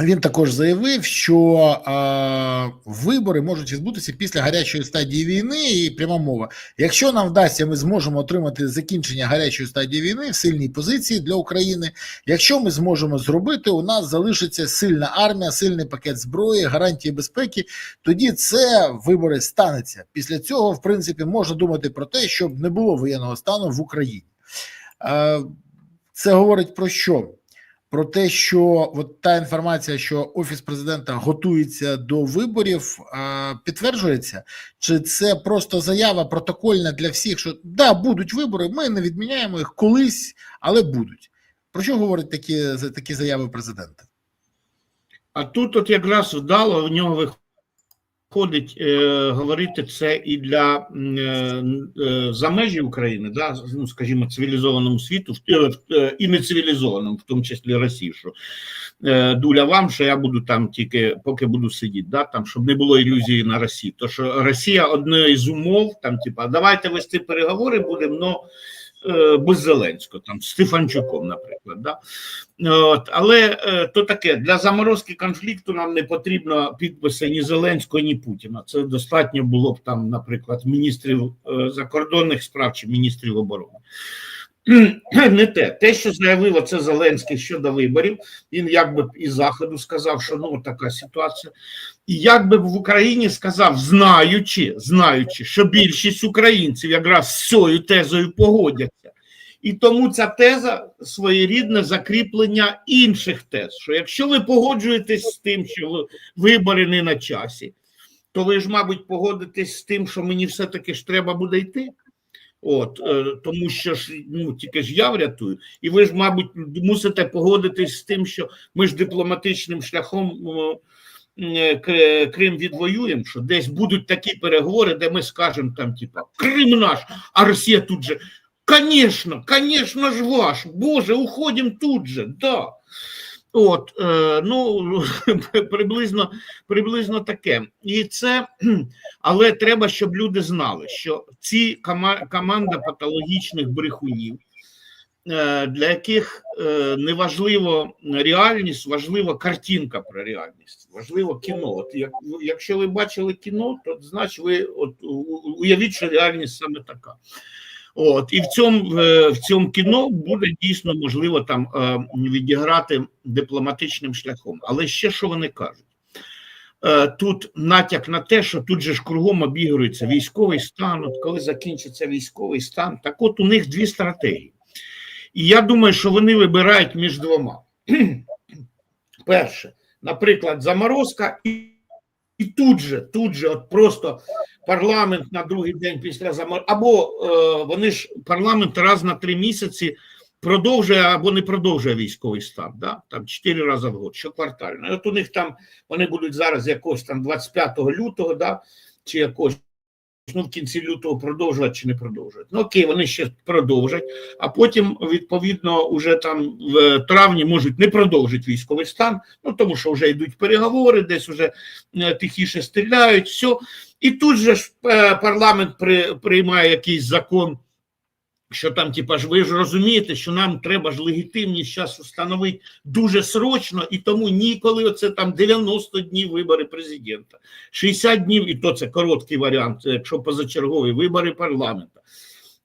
Він також заявив, що е, вибори можуть відбутися після гарячої стадії війни, і пряма мова. Якщо нам вдасться, ми зможемо отримати закінчення гарячої стадії війни в сильній позиції для України. Якщо ми зможемо зробити, у нас залишиться сильна армія, сильний пакет зброї, гарантії безпеки. Тоді це вибори станеться. Після цього, в принципі, можна думати про те, щоб не було воєнного стану в Україні. Е, це говорить про що? Про те, що от та інформація, що офіс президента готується до виборів, підтверджується, чи це просто заява протокольна для всіх, що да, будуть вибори, ми не відміняємо їх колись, але будуть. Про що говорять такі, такі заяви президента? А тут, от якраз вдало, в нього виходить е, говорити це і для е, е, за межі України, да, ну, скажімо, цивілізованому світу, в- е, і не цивілізованому, в тому числі Росії, що е, дуля вам, що я буду там тільки поки буду сидіти, да, там, щоб не було ілюзії на Росії. То що Росія одне із умов, там, типа, давайте вести переговори будемо, но е, без Зеленського, там, з Стефанчуком, наприклад. Да? От, але е, то таке для заморозки конфлікту нам не потрібно підписи ні Зеленського, ні Путіна. Це достатньо було б там, наприклад, міністрів е, закордонних справ чи міністрів оборони. Не те, те, що заявив оце Зеленський щодо виборів, він якби із заходу сказав, що ну така ситуація. І якби в Україні сказав, знаючи, знаючи, що більшість українців якраз з цією тезою погодяться. І тому ця теза своєрідне закріплення інших тез. Що якщо ви погоджуєтесь з тим, що вибори не на часі, то ви ж, мабуть, погодитесь з тим, що мені все-таки ж треба буде йти. От, е, тому що ж ну тільки ж я врятую, і ви ж, мабуть, мусите погодитись з тим, що ми ж дипломатичним шляхом е, Крим відвоюємо, що десь будуть такі переговори, де ми скажемо там, типа, Крим наш, а Росія тут же. Конечно, конечно ж ваш, Боже, уходимо тут же, да. От, е, ну, приблизно, приблизно таке. І це, але треба, щоб люди знали, що ці кома- команда патологічних брехунів, е, для яких е, не важливо реальність, важлива картинка про реальність, важливо кіно. От як, якщо ви бачили кіно, то значить ви от, уявіть, що реальність саме така. От і в цьому в цьому кіно буде дійсно можливо там е, відіграти дипломатичним шляхом. Але ще що вони кажуть? Е, Тут натяк на те, що тут же ж кругом обігрується військовий стан. От коли закінчиться військовий стан, так от у них дві стратегії. І я думаю, що вони вибирають між двома. Перше, наприклад, заморозка, і, і тут же, тут же, от просто парламент на другий день після заморозки, або е, вони ж парламент раз на три місяці продовжує або не продовжує військовий стан, да? там чотири рази в год, щоквартально. І от у них там вони будуть зараз якось там 25 лютого, да? чи якось. Ну, в кінці лютого продовжувати чи не продовжувати. Ну окей, вони ще продовжать, а потім, відповідно, уже там в травні можуть не продовжити військовий стан, ну тому що вже йдуть переговори, десь вже е, тихіше стріляють, все. І тут же ж е, парламент при, приймає якийсь закон, що там, типа ж ви ж розумієте, що нам треба ж легітимність зараз встановити дуже срочно, і тому ніколи оце там 90 днів вибори президента, 60 днів, і то це короткий варіант, якщо позачергові вибори парламента.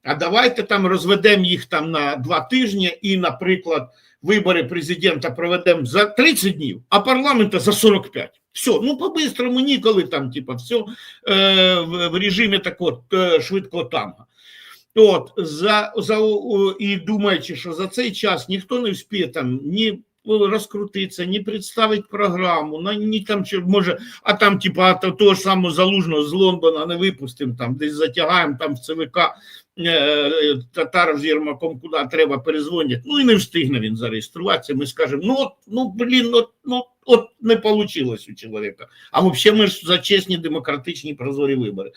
А давайте там розведемо їх там на два тижні, і, наприклад, вибори президента проведемо за 30 днів, а парламента за 45. Все, ну по-бистрому ніколи там, типа, все е, в, в режимі такого е, швидкого танга. От, за, за, і думаючи, що за цей час ніхто не вспіє там ні розкрутитися, ні представити програму, ні там чи може, а там, типа, то- того ж самого залужного з Лондона не випустимо, там десь затягаємо там в ЦВК татар з Єрмаком куди треба перезвонять. Ну і не встигне він зареєструватися. Ми скажемо, ну от, ну блін, от, ну от не вийшло у чоловіка. А взагалі ми ж за чесні демократичні прозорі вибори.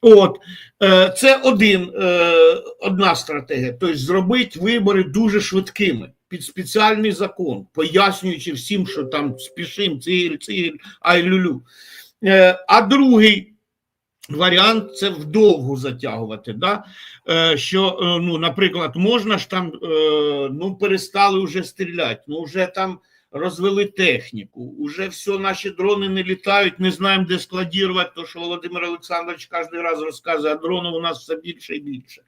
От е, це один, е, одна стратегія. Тобто зробити вибори дуже швидкими під спеціальний закон, пояснюючи всім, що там спішим, цигіль, цигіль, ай люлю. Е, а другий варіант це вдовго затягувати. Да? Е, що, е, ну, наприклад, можна ж там, е, ну, перестали вже стріляти, ну вже там розвели техніку. Уже все, наші дрони не літають, не знаємо, де складірувати, то що Володимир Олександрович кожен раз розказує, а дронів у нас все більше і більше.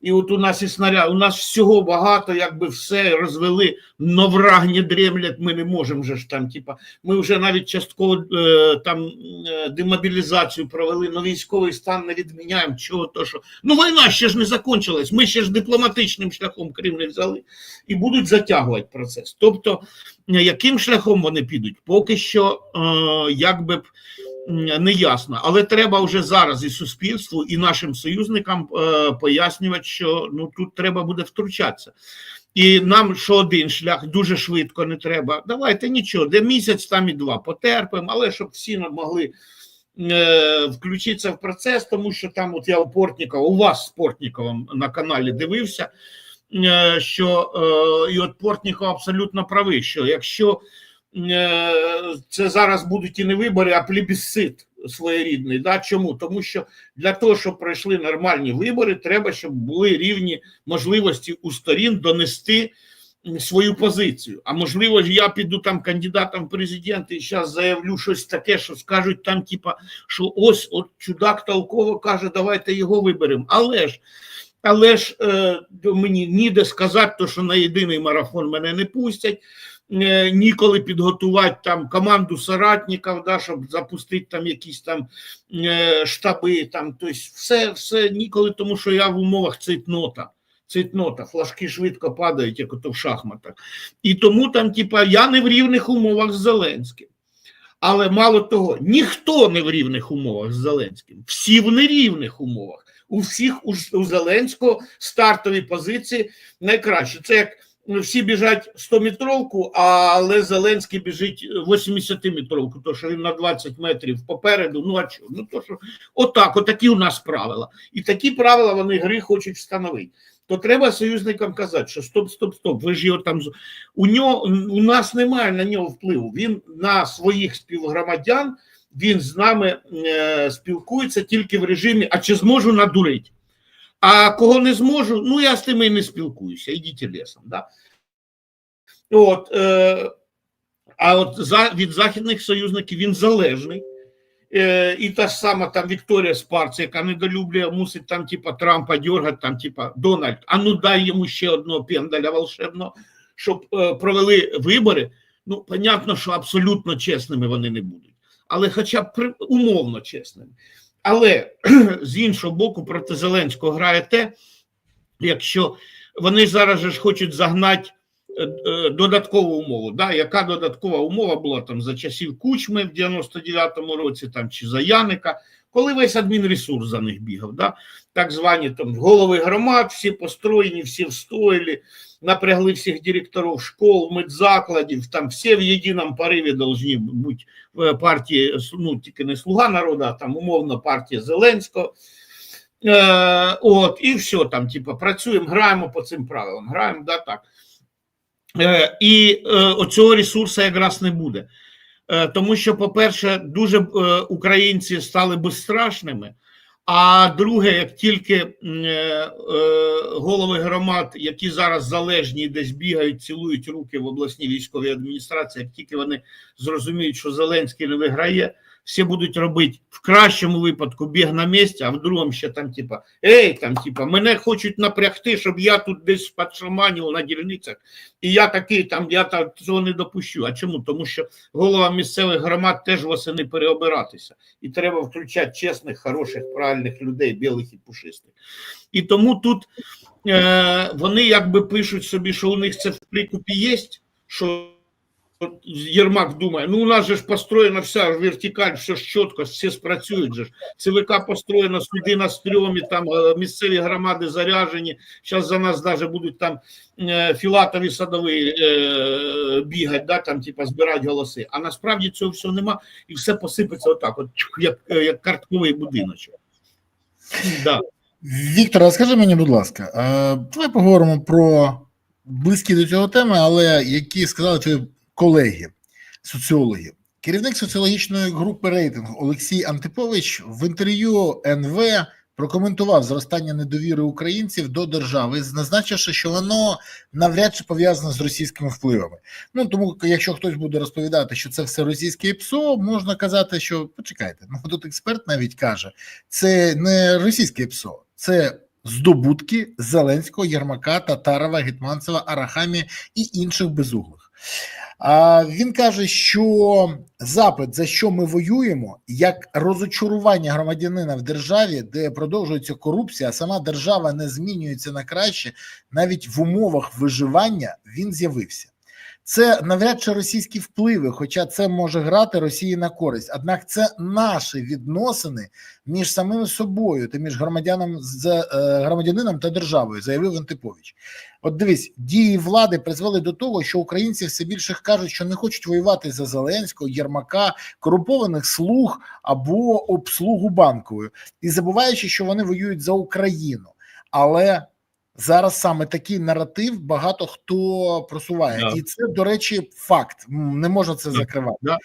І от у нас і снаряд, у нас всього багато, якби все розвели, но враг не дремлять, ми не можемо же ж там, типа, ми вже навіть частково е, там е, демобілізацію провели, но військовий стан не відміняємо. Чого то, що ну війна ще ж не закончилась. Ми ще ж дипломатичним шляхом Крим не взяли і будуть затягувати процес. Тобто, е, яким шляхом вони підуть, поки що якби б м, не ясно. Але треба вже зараз і суспільству, і нашим союзникам е, пояснювати, що ну тут треба буде втручатися. І нам що один шлях дуже швидко не треба. Давайте нічого, де місяць, там і два потерпимо, але щоб всі могли е, включитися в процес, тому що там, от я у Портнікова, у вас з Портніковим на каналі дивився, е, що е, і от Портніков абсолютно правий, що якщо це зараз будуть і не вибори, а плебісцит своєрідний. Да? Чому? Тому що для того, щоб пройшли нормальні вибори, треба, щоб були рівні можливості у сторін донести свою позицію. А можливо я піду там кандидатом в президенти і зараз заявлю щось таке, що скажуть там, типа, що ось от чудак толково каже, давайте його виберемо. Але ж але ж е, мені ніде сказати, то, що на єдиний марафон мене не пустять. Е, Ніколи підготувати там команду соратників, да, щоб запустити там якісь там е, штаби, там, тобто все, все ніколи, тому що я в умовах цитнота. Цитнота, флажки швидко падають, як ото в шахматах. І тому там, типа, я не в рівних умовах з Зеленським. Але мало того, ніхто не в рівних умовах з Зеленським, всі в нерівних умовах. У всіх у, у Зеленського стартові позиції найкраще. Це як всі біжать 100-метровку, але Зеленський біжить 80-метровку, то що він на 20 метрів попереду. Ну а чого? Ну то що отак, отакі у нас правила. І такі правила вони гри хочуть встановити. То треба союзникам казати, що стоп, стоп, стоп. Ви ж його там у нього у нас немає на нього впливу. Він на своїх співгромадян. Він з нами е, спілкується тільки в режимі, а чи зможу надурити? А кого не зможу, ну я з тими і не спілкуюся, ідіть лісом. Да? От, е, а от за, від західних союзників він залежний. Е, і та ж сама там Вікторія Спарц, яка недолюблює, мусить там, типа, Трампа дергати, там, типа, Дональд, а ну дай йому ще одного пендаля волшебного, щоб е, провели вибори. Ну, понятно, що абсолютно чесними вони не будуть, але хоча б умовно чесними. Але з іншого боку, проти Зеленського грає те, якщо вони зараз же ж хочуть загнати додаткову умову. Да? Яка додаткова умова була там за часів Кучми в 99-му році, там чи за Яника, коли весь адмінресурс за них бігав, да? так звані там голови громад, всі построєні, всі встояли, напрягли всіх директорів школ, медзакладів, там всі в єдиному пориві повинні бути в партії, ну тільки не Слуга народу, а там умовно партія Зеленського. Е, от, і все там, типу, працюємо, граємо по цим правилам, граємо, да, так. Е, і е, оцього ресурсу якраз не буде. Е, тому що, по-перше, дуже українці стали безстрашними. А друге, як тільки голови громад, які зараз залежні десь бігають, цілують руки в обласній військовій адміністрації, як тільки вони зрозуміють, що Зеленський не виграє, всі будуть робити в кращому випадку біг на місці, а в другому ще там, типа, ей, там, типа, мене хочуть напрягти, щоб я тут десь підшаманив на дільницях, і я такий там, я так цього не допущу. А чому? Тому що голова місцевих громад теж восени переобиратися. І треба включати чесних, хороших, правильних людей, білих і пушистих. І тому тут е, вони якби пишуть собі, що у них це в прикупі є, що Єрмак думає, ну у нас же ж построєна вся вертикаль, все чітко, всі спрацюють же ж. ЦВК построєно, суди на стрьомі, там е, місцеві громади заряжені. Зараз за нас навіть будуть там е, філатові садові е, бігати, да, там, типа, збирати голоси. А насправді цього всього нема, і все посипеться отак, от, як, як картковий будиночок. Да. Віктор, а скажи мені, будь ласка, давай поговоримо про близькі до цього теми, але які сказали твої колеги, соціологи. Керівник соціологічної групи рейтингу Олексій Антипович в інтерв'ю НВ прокоментував зростання недовіри українців до держави, зазначивши, що воно навряд чи пов'язане з російськими впливами. Ну тому, якщо хтось буде розповідати, що це все російське ПСО, можна казати, що почекайте, ну тут експерт навіть каже, це не російське ПСО, це здобутки Зеленського, Єрмака, Татарова, Гетманцева, Арахамі і інших безуглих. Він каже, що запит, за що ми воюємо, як розочарування громадянина в державі, де продовжується корупція, а сама держава не змінюється на краще, навіть в умовах виживання він з'явився. Це навряд чи російські впливи, хоча це може грати Росії на користь. Однак це наші відносини між самим собою та між громадянам з е, громадянином та державою, заявив Антипович. От дивись, дії влади призвели до того, що українці все більше кажуть, що не хочуть воювати за Зеленського, Єрмака, корумпованих слуг або обслугу банковою, і забуваючи, що вони воюють за Україну. Але зараз саме такий наратив багато хто просуває, Да. і це, до речі, факт. Не можна це Да. закривати. Да.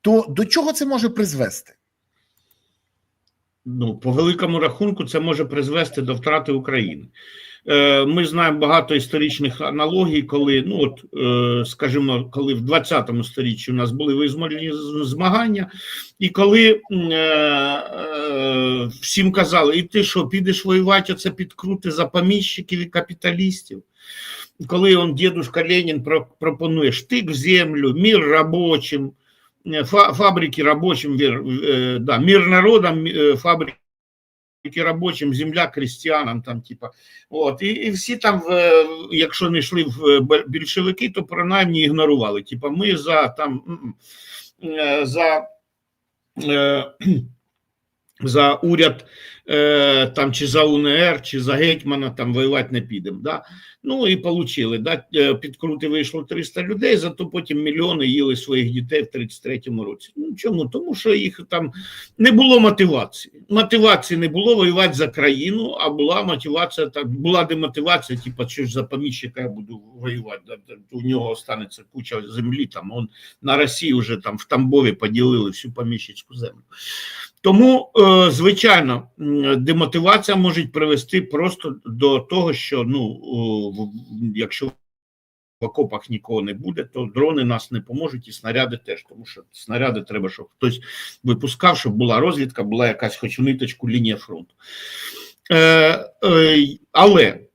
То до чого це може призвести? ну, по великому рахунку, це може призвести до втрати України. Е, Ми знаємо багато історичних аналогій, коли, ну от, е, скажімо, коли в 20 сторіччі у нас були визвольні з- змагання, і коли м, е, е, всім казали, і ти що, підеш воювати, оце підкрути за поміщиків і капіталістів. Коли он дедушка Ленін про- пропонує штик в землю, мир робочим, э, фа- фабрики рабочим, вер- э, да, мир народам, э, фабрики рабочим, земля крестьянам, там, типа, от, і, і всі там, е, якщо не йшли в е, більшовики, то принаймні ігнорували. Типа, ми за там е, за, е, за уряд е, там, чи за УНР, чи за гетьмана там воювати не підемо. Да? Ну і получили. Да? Е, Підкрути вийшло 300 людей, зато потім мільйони їли своїх дітей в 33-му році. Ну чому? Тому що їх там не було мотивації. Мотивації не було воювати за країну, а була мотивація, так була демотивація, типу, що ж за поміщика я буду воювати. Да, У нього останеться куча землі. Там он на Росії вже там в Тамбові поділили всю поміщицьку землю. Тому, е, звичайно, демотивація може привести просто до того, що ну, якщо в окопах нікого не буде, то дрони нас не поможуть, і снаряди теж, тому що снаряди треба, щоб хтось випускав, щоб була розвідка, була якась хоч ниточку лінія фронту. Е, е, але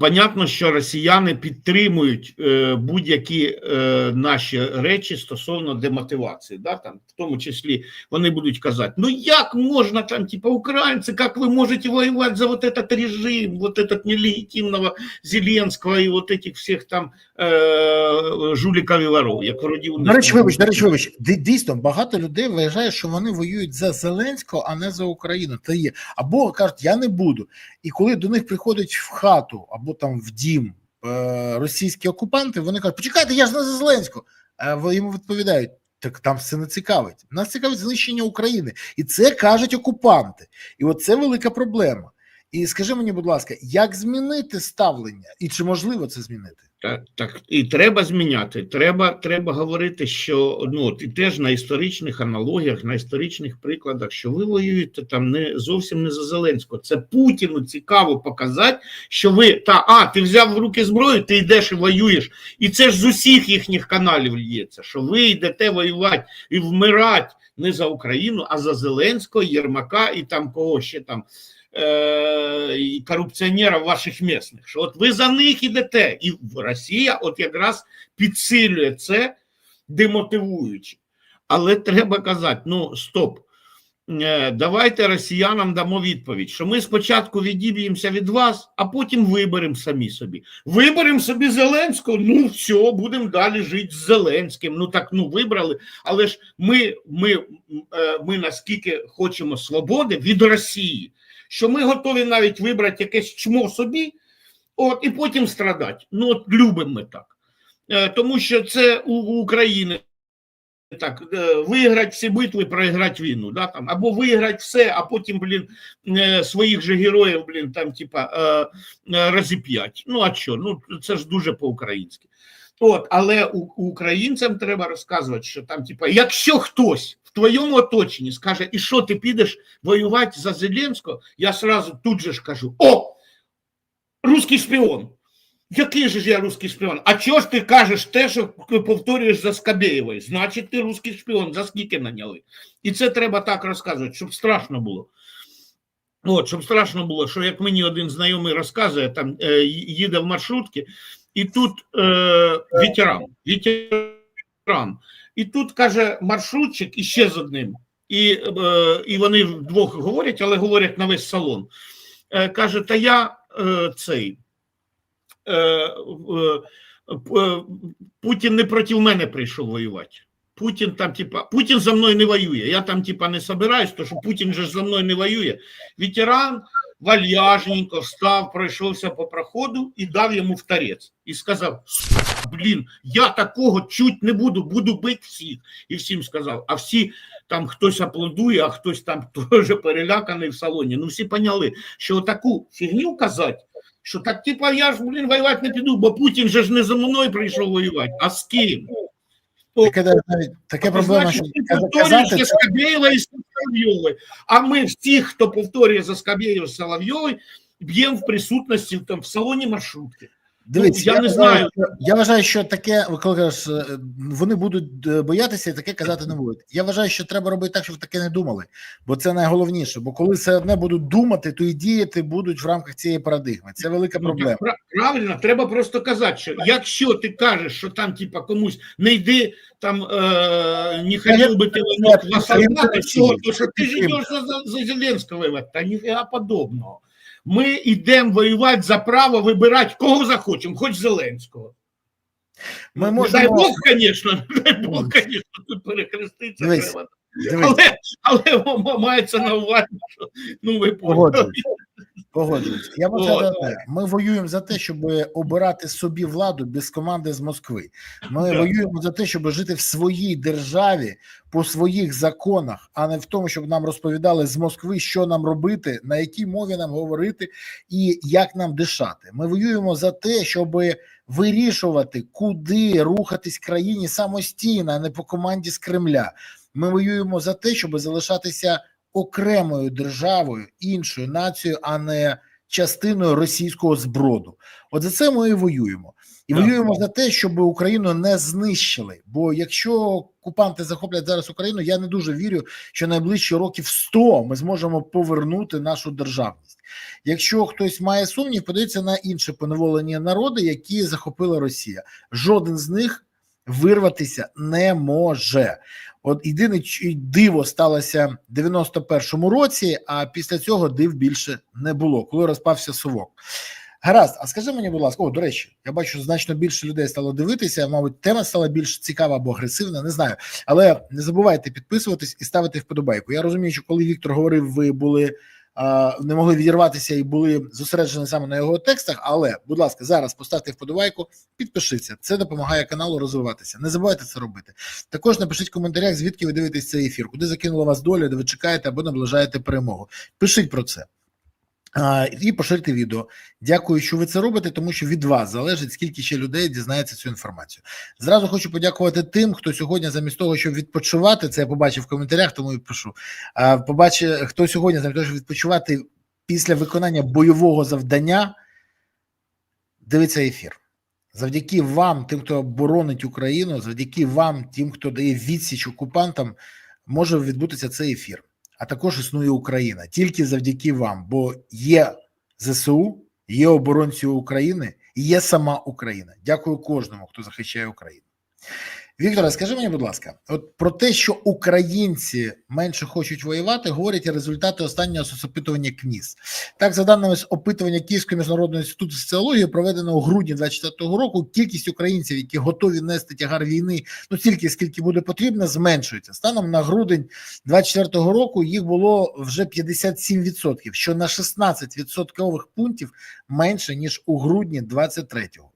понятно, що росіяни підтримують е, будь-які е, наші речі стосовно демотивації. Да, там, в тому числі вони будуть казати: ну як можна там, типа, українці, як ви можете воювати за вот этот режим, вот этот нелегітимного Зеленського і вот этих всіх там е, жуліків і воров, як вроді у них До речі, там- вибач, до речі, вибач. Ді- Дійсно, багато людей вважає, що вони воюють за Зеленського, а не за Україну. Це є. Або кажуть, я не буду. І коли до них приходять в хату або там в дім е, російські окупанти, вони кажуть, почекайте, я ж не за Зеленського. А ви йому відповідають. Так там все не цікавить. Нас цікавить знищення України, і це кажуть окупанти. І от це велика проблема. І скажи мені, будь ласка, як змінити ставлення, і чи можливо це змінити? Так, так, і треба зміняти. Треба, треба говорити, що ну і теж на історичних аналогіях, на історичних прикладах, що ви воюєте там не зовсім не за Зеленського. Це Путіну цікаво показати, що ви та а ти взяв в руки зброю, ти йдеш і воюєш. І це ж з усіх їхніх каналів лється, що ви йдете воювати і вмирати не за Україну, а за Зеленського, Єрмака і там кого ще там. І корупціонерів ваших місних, що от ви за них ідете, і Росія от якраз підсилює це, демотивуючи. Але треба казати: ну стоп, е, давайте росіянам дамо відповідь, що ми спочатку відіб'ємося від вас, а потім виберемо самі собі. Виберемо собі Зеленського, ну все, будемо далі жити з Зеленським. Ну так ну вибрали. Але ж ми, ми, е, ми наскільки хочемо свободи від Росії, що ми готові навіть вибрати якесь чмо собі, от, і потім страдати. Ну, от любимо ми так. Е, Тому що це у, України так, е, виграти всі битви, проіграти війну, да, там, або виграти все, а потім, блін, е, своїх же героїв, блін, там, типа, розіп'ять. Ну, а що? Ну, це ж дуже по-українськи. От, але українцям треба розказувати, що там, типа, якщо хтось в твоєму оточенні скаже, і що ти підеш воювати за Зеленського, я сразу тут же ж кажу: о, русський шпіон. Який же ж я русський шпіон? А чого ж ти кажеш те, що повторюєш за Скабєєвою? Значить, ти русський шпіон, за скільки наняли? І це треба так розказувати, щоб страшно було. От, щоб страшно було, що як мені один знайомий розказує, там е, їде в маршрутці, і тут е, ветеран, ветеран, і тут каже маршрутчик іще з одним. І, е, і вони вдвох говорять, але говорять на весь салон. Е, каже, та я е, цей. Е, е, е, Путін не проти мене прийшов воювати. Путін там, типа, Путін за мною не воює. Я там, типа, не собираюсь, тому що Путін же за мною не воює. Ветеран вальяжненько встав, пройшовся по проходу і дав йому в торець. І сказав: блін, я такого чуть не буду, буду бити всіх. І всім сказав. А всі там хтось аплодує, а хтось там теж переляканий в салоні. Ну, всі поняли, що таку фігню казати. Що так, типа, я ж, блін, воювати не піду, бо Путін же ж не за мною прийшов воювати, а з ким? Таке таке проблема, що казати, це Скабєєва і Соловйової. А ми всіх, хто повторює за Скабєєва і Соловйової, б'ємо в присутності там, в салоні маршрутки. Дивіться, Ну, я не знаю. що- я вважаю, що таке, кажеш, е, вони будуть е, боятися і таке казати не будуть. Я вважаю, що треба робити так, щоб таке не думали, бо це найголовніше. Бо коли все одне будуть думати, то і діяти будуть в рамках цієї парадигми. Це велика Ну, проблема. так, правильно, треба просто казати, що якщо ти кажеш, що там, типа, комусь не йди, там е, не хотів би ти на солдата, всього, то що ти ж йдеш за, за, за Зеленського та ніфіга подобного. Ми йдемо воювати за право вибирати, кого захочемо, хоч Зеленського. Ми Ну, Дай можемо Бог, звісно, дай Бог, звісно, тут перехреститься Дивись, треба. дивись, Але, але мається на увазі, що ну ви поняли. Погоджуюсь. Я вважаю, От. ми воюємо за те, щоб обирати собі владу без команди з Москви. Ми Так. воюємо за те, щоб жити в своїй державі по своїх законах, а не в тому, щоб нам розповідали з Москви, що нам робити, на якій мові нам говорити і як нам дишати. Ми воюємо за те, щоб вирішувати, куди рухатись країні самостійно, а не по команді з Кремля. Ми воюємо за те, щоб залишатися окремою державою, іншою нацією, а не частиною російського зброду. От за це ми і воюємо. І Так. воюємо за те, щоб Україну не знищили. Бо якщо окупанти захоплять зараз Україну, я не дуже вірю, що найближчі років 100 ми зможемо повернути нашу державність. Якщо хтось має сумнів, подивіться на інші поневолені народи, які захопила Росія. Жоден з них вирватися не може. От єдине диво сталося в 91-му році, а після цього див більше не було, коли розпався совок. Гаразд, а скажи мені, будь ласка, о, до речі, я бачу, значно більше людей стало дивитися. Мабуть, тема стала більш цікава або агресивна, не знаю. Але не забувайте підписуватись і ставити вподобайку. Я розумію, що коли Віктор говорив, ви були не могли відірватися і були зосереджені саме на його текстах. Але, будь ласка, зараз поставте вподобайку, підпишіться. Це допомагає каналу розвиватися. Не забувайте це робити. Також напишіть в коментарях, звідки ви дивитесь цей ефір, куди закинула вас доля, де ви чекаєте або наближаєте перемогу. Пишіть про це. І поширте відео. Дякую, що ви це робите, тому що від вас залежить, скільки ще людей дізнається цю інформацію. Зразу хочу подякувати тим, хто сьогодні, замість того, щоб відпочивати, це я побачив в коментарях, тому і прошу. Побачив, хто сьогодні, замість того, щоб відпочивати після виконання бойового завдання, дивиться ефір. Завдяки вам, тим, хто боронить Україну, завдяки вам, тим, хто дає відсіч окупантам, може відбутися цей ефір. А також існує Україна тільки завдяки вам, бо є ЗСУ, є оборонці України і є сама Україна. Дякую кожному, хто захищає Україну. Вікторе, скажи мені, будь ласка, от про те, що українці менше хочуть воювати, говорять результати останнього соцопитування КНІС. Так, за даними з опитування Київського міжнародного інституту соціології, проведеного у грудні 2024 року, кількість українців, які готові нести тягар війни, ну стільки скільки буде потрібно, зменшується. Станом на грудень 2024 року їх було вже 57%, що на 16 відсоткових пунктів менше ніж у грудні 2023-го.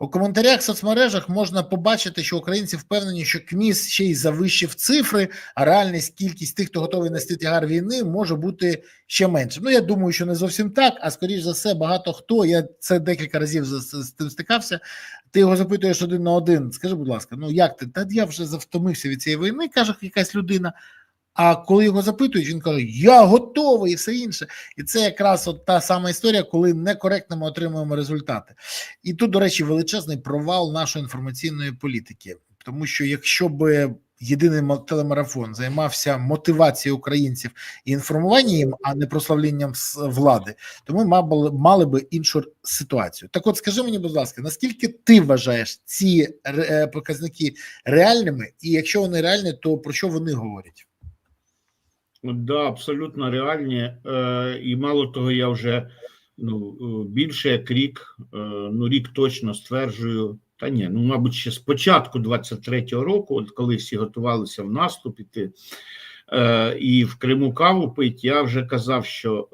У коментарях в соцмережах можна побачити, що українці впевнені, що КМІС ще й завищив цифри, а реальність кількість тих, хто готовий нести тягар війни, може бути ще менше. Ну я думаю, що не зовсім так, а скоріш за все, багато хто. Я це декілька разів з, тим стикався. Ти його запитуєш один на один. Скажи, будь ласка, ну як ти? Та я вже завтомився від цієї війни, каже якась людина. А коли його запитують, він каже: Я готовий і все інше. І це якраз от та сама історія, коли некоректно ми отримуємо результати. І тут, до речі, величезний провал нашої інформаційної політики, тому що якщо би єдиний телемарафон займався мотивацією українців і інформуванням а не прославленням с- влади, то ми мали, мали би іншу ситуацію. Так, от скажи мені, будь ласка, наскільки ти вважаєш ці е, показники реальними, і якщо вони реальні, то про що вони говорять? Да, абсолютно реальні. Е, і мало того, я вже ну, е, більше як рік, е, ну рік точно стверджую. Та ні, ну мабуть, ще з початку 23-го року, от коли всі готувалися в наступ іти, е, і в Криму каву пить, я вже казав, що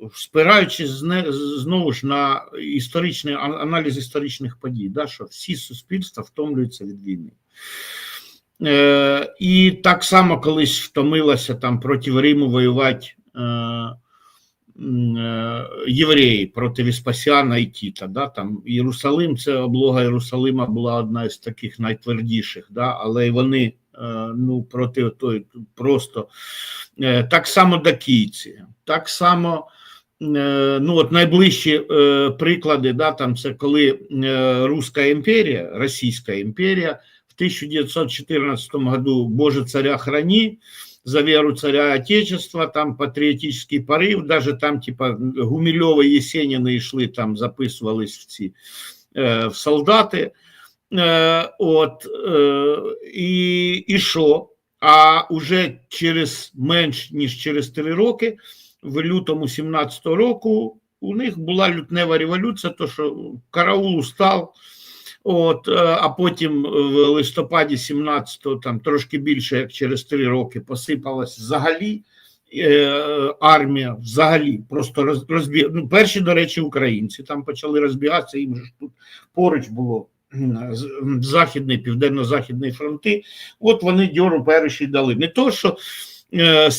е, спираючись знову ж на історичний аналіз історичних подій, да, що всі суспільства втомлюються від війни. Е, і так само колись втомилася там проти Риму воювати е, е, євреї проти Веспасіана і Тіта. Да, там Єрусалим, це облога Єрусалима була одна із таких найтвердіших, да, але вони е, ну, проти той просто е, так само дакійці, так само. е, Ну, от найближчі приклади, да, там це коли Руська імперія, Російська імперія в 1914 году «Боже, царя храни», за веру царя Отечества, там патриотический порыв, даже там типа Гумилева, Есенины шли, там записувались в ці е, в солдати. Е, от, е, і, і що? А уже через менш ніж через три роки, в лютому 17-го року, у них була лютнева революція, то що караул устав, От, е, а потім в листопаді 17-го, там трошки більше, як через три роки, посипалась взагалі е, армія, взагалі просто роз, розбіг. Ну, перші, до речі, українці там почали розбігатися, їм ж тут поруч було західний, південно-західний фронти. От вони дьору перші дали. Не то, що е,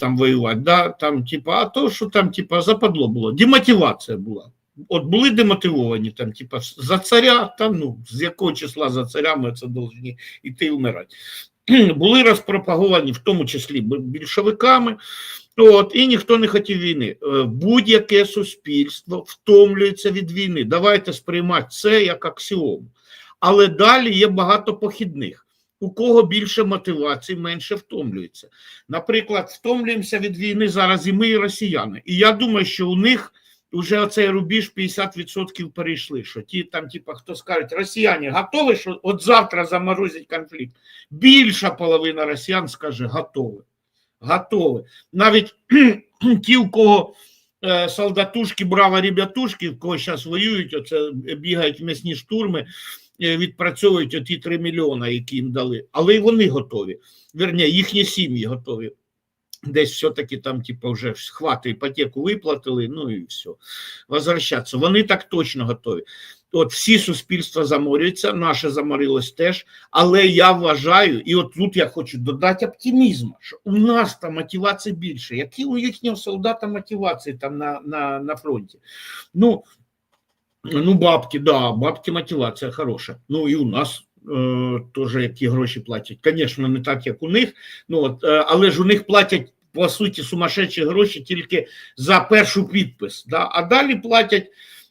там воювати, да, там, типа, а то, що там, типа, западло було. Демотивація була. От були демотивовані там, типа, за царя, там, ну, з якого числа за царя ми це повинні йти вмирати. Були розпропаговані, в тому числі більшовиками, от, і ніхто не хотів війни. Е, Будь-яке суспільство втомлюється від війни. Давайте сприймати це як аксіому. Але далі є багато похідних. У кого більше мотивацій, менше втомлюється. Наприклад, втомлюємося від війни зараз і ми, і росіяни. І я думаю, що у них вже оцей рубіж 50% перейшли. Що ті там, типа, хто скажуть, росіяни готові, що от завтра заморозять конфлікт. Більша половина росіян скаже, готові. Готові. Навіть ті, у кого е, солдатушки, браво ребятушки, в кого зараз воюють, оце бігають м'ясні штурми, е, відпрацьовують оті 3 мільйони, які їм дали. Але й вони готові. Верні, їхні сім'ї готові. Десь все-таки там, типу, вже хвати іпотеку виплатили, ну і все. Возвращатися. Вони так точно готові. От всі суспільства заморюються, наше заморилось теж. Але я вважаю, і от тут я хочу додати оптимізму, що у нас там мотивації більше. Які у їхнього солдата мотивації там на, на, на фронті? Ну, ну, бабки, да, бабки мотивація хороша. Ну і у нас теж які гроші платять. Звісно, не так, як у них, ну, от, е, але ж у них платять. По суті, сумасшедші гроші тільки за першу підпис. Да? А далі платять,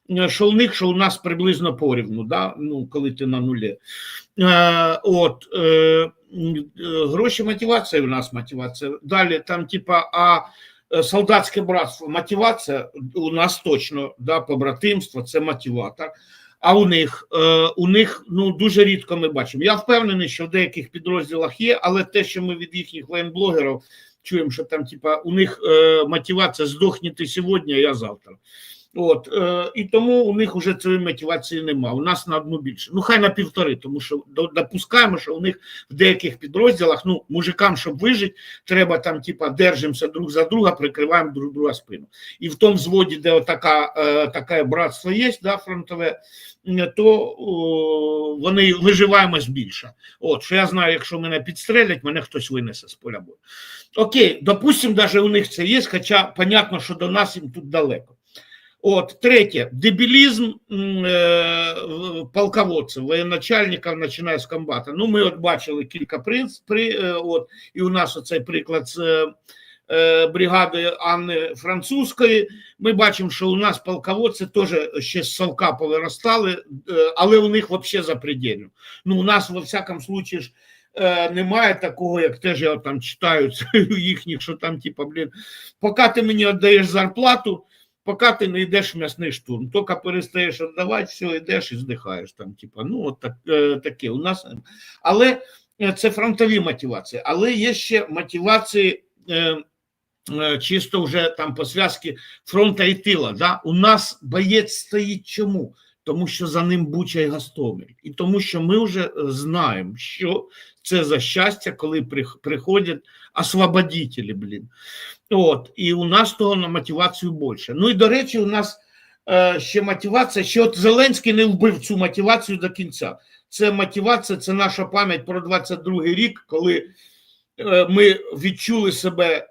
е, що у них, що у нас приблизно порівну, да? ну, коли ти на нулі. Е, от, е, е, гроші мотивація у нас мотивація. Далі там, типа, а е, солдатське братство мотивація у нас точно, да, побратимство це мотиватор. А у них е, у них ну дуже рідко ми бачимо. Я впевнений, що в деяких підрозділах є, але те, що ми від їхніх лайнблогерів чуємо, що там, типа, у них е, мотивація здохніти сьогодні, а я завтра. От, е, і тому у них вже цієї мотивації нема. У нас на одну більше. Ну, хай на півтори, тому що до- допускаємо, що у них в деяких підрозділах, ну, мужикам, щоб вижити, треба там, типа, держимося друг за друга, прикриваємо друг друга спину. І в тому взводі, де отака, е, таке братство є, да, фронтове, то о, вони виживаємось більше. От, що я знаю, якщо мене підстрелять, мене хтось винесе з поля бою. Окей, допустим, даже у них це є, хоча понятно, що до нас їм тут далеко. От, третє, дебілізм е, полководців, воєначальників, починає з комбата. Ну, ми от бачили кілька принц, при, е, от, і у нас оцей приклад з е, бригади Анни Французької. Ми бачимо, що у нас полководці теж ще з совка повиростали, е, але у них взагалі запредельно. Ну, у нас, во всякому случаї, ж, е, немає такого, як теж я там читаю їхніх, що там, типа, блін, поки ти мені віддаєш зарплату, поки ти не йдеш в м'ясний штурм, тільки перестаєш віддавати, все, йдеш і здихаєш там, типа, ну, от так, е, таке у нас. Але е, це фронтові мотивації, але є ще мотивації. Е, Чисто вже там по зв'язки фронта і тила. Да? У нас боєць стоїть чому? Тому що за ним Буча і Гастомель. І тому, що ми вже е, знаємо, що це за щастя, коли приходять освободителі, блін. От, і у нас того на мотивацію більше. Ну і до речі, у нас е, ще мотивація, що от Зеленський не вбив цю мотивацію до кінця. Це мотивація, це наша пам'ять про 22-й рік, коли е, ми відчули себе е,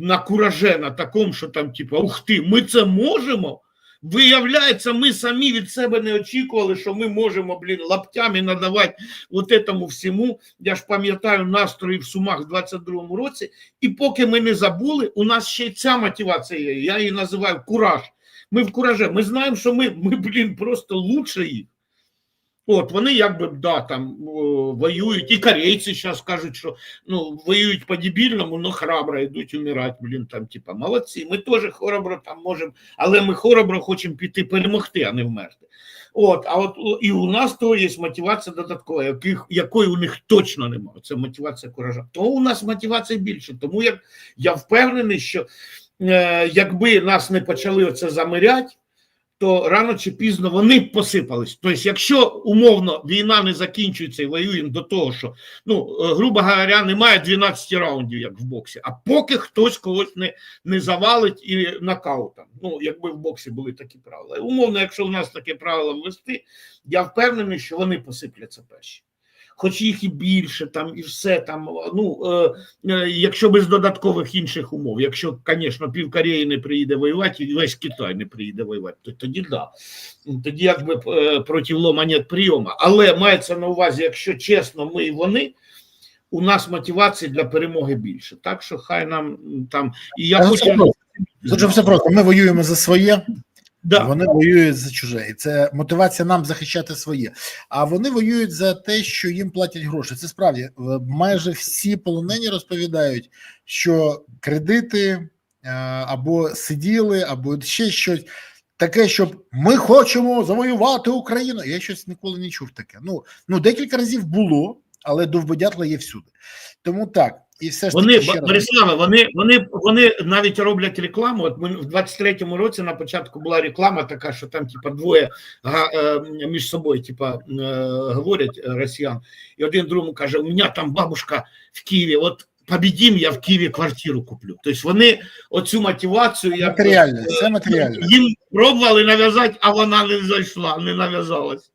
на кураже, на такому, що там, типу, ух ти, ми це можемо. Виявляється, ми самі від себе не очікували, що ми можемо, блін, лаптями надавати от этому всьому. Я ж пам'ятаю настрої в Сумах в 22-му році. І поки ми не забули, у нас ще й ця мотивація є. Я її називаю кураж. Ми в кураже. Ми знаємо, що ми, ми блін, просто лучше їх. От вони якби да, там о, воюють, і корейці зараз кажуть, що ну, воюють по-дебільному, але храбро йдуть умирати, блін, там, типа, молодці. Ми теж хоробро там можемо, але ми хоробро хочемо піти перемогти, а не вмерти. От, а от і у нас то є мотивація додаткова, яких, якої у них точно немає. Це мотивація куража. То у нас мотивація більше. Тому як я впевнений, що е, якби нас не почали оце замиряти, то рано чи пізно вони посипались. Тобто, якщо умовно війна не закінчується і воюємо до того, що ну е, грубо говоря, немає 12 раундів, як в боксі, а поки хтось когось не, не завалить і нокаутом. Ну, якби в боксі були такі правила. Умовно, якщо в нас таке правило ввести, я впевнений, що вони посипляться перші. Хоч їх і більше, там і все там. Ну е, е, якщо без додаткових інших умов, якщо, звісно, пів Кореї не приїде воювати, і весь Китай не приїде воювати, то тоді да. Тоді якби е, проти лома нет прийому. Але мається на увазі, якщо чесно, ми і вони. У нас мотивації для перемоги більше. Так що хай нам там. І я хочу. все просто. Тут же все просто. Ми воюємо за своє, Да. вони воюють за чуже. І це мотивація нам захищати своє. А вони воюють за те, що їм платять гроші. Це справді е, майже всі полонені розповідають, що кредити е, або сиділи, або ще щось. Таке, щоб ми хочемо завоювати Україну. Я щось ніколи не чув таке. Ну ну декілька разів було, але довбодятла є всюди. Тому так, і все ж Вони таки ще вони, вони, вони навіть роблять рекламу. От ми в 23-му році на початку була реклама така, що там типа двоє га, е, між собою типа, е, говорять е, росіян, і один другому каже: у мене там бабушка в Києві, от побідім, я в Києві квартиру куплю. Тобто вони оцю мотивацію як Матеріально, це матеріально. їм пробували нав'язати, а вона не зайшла, не нав'язалась.